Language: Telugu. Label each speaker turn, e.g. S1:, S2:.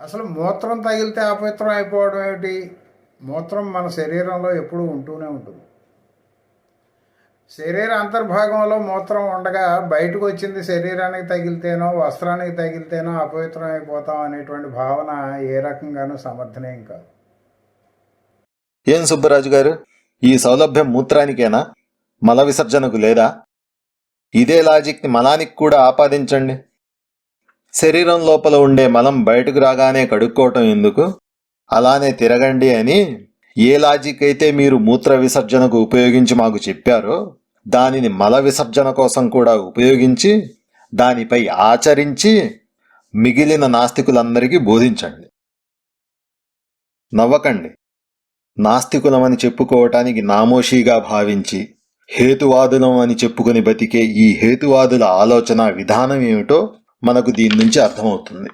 S1: అసలు మూత్రం తగిలితే అపవిత్రం అయిపోవడం ఏమిటి? మూత్రం మన శరీరంలో ఎప్పుడూ ఉంటూనే ఉంటుంది. శరీర అంతర్భాగంలో మూత్రం ఉండగా బయటకు వచ్చింది శరీరానికి తగిలితేనో వస్త్రానికి తగిలితేనో అపవిత్రం అయిపోతాం అనేటువంటి భావన ఏ రకంగానూ సమర్థనీయం కాదు.
S2: ఏం సుబ్బరాజు గారు? ఈ సౌలభ్యం మూత్రానికేనా? మల విసర్జనకు లేదా? ఇదే లాజిక్ని మలానికి కూడా ఆపాదించండి. శరీరం లోపల ఉండే మలం బయటకు రాగానే కడుక్కోవటం ఎందుకు? అలానే తిరగండి అని ఏ లాజిక్ అయితే మీరు మూత్ర విసర్జనకు ఉపయోగించి మాకు చెప్పారో దానిని మల విసర్జన కోసం కూడా ఉపయోగించి దానిపై ఆచరించి మిగిలిన నాస్తికులందరికీ బోధించండి. నవ్వకండి. నాస్తికులమని చెప్పుకోవటానికి నామోషీగా భావించి హేతువాదులం అని చెప్పుకుని బతికే ఈ హేతువాదుల ఆలోచన విధానం ఏమిటో మనకు దీని నుంచి అర్థమవుతుంది.